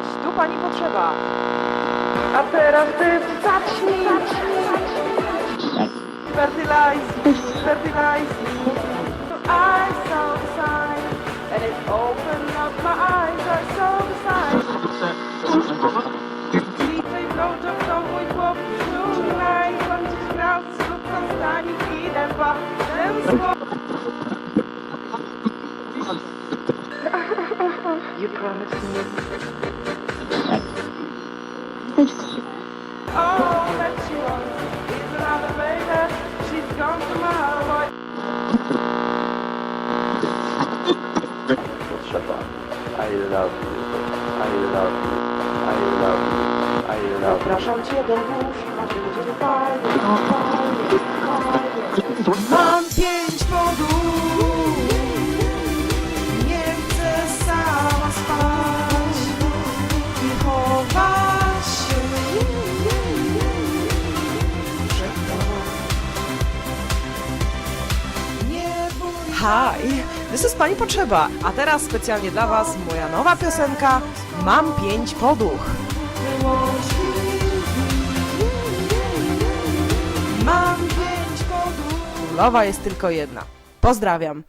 Cześć, tu pani potrzeba. A teraz ty zacznij. Fertilize, fertilize. Eyes sign, and it opened up my eyes. I saw the sign. Dzisiaj blowjob to mój chłopcu tonight. On dziś grał z lubką stani kidem pachtem You promised me. Oh, that she wants is another baby. She's gone tomorrow. potrzeba. I love you. I love you. I love you. I love you. Zapraszam cię do łóżka, będzie fajnie, fajnie. Mam pięć Hi, this is Pani Potrzeba, a teraz specjalnie dla Was moja nowa piosenka Mam pięć podłóg. Mam pięć podłóg. Królowa jest tylko jedna. Pozdrawiam.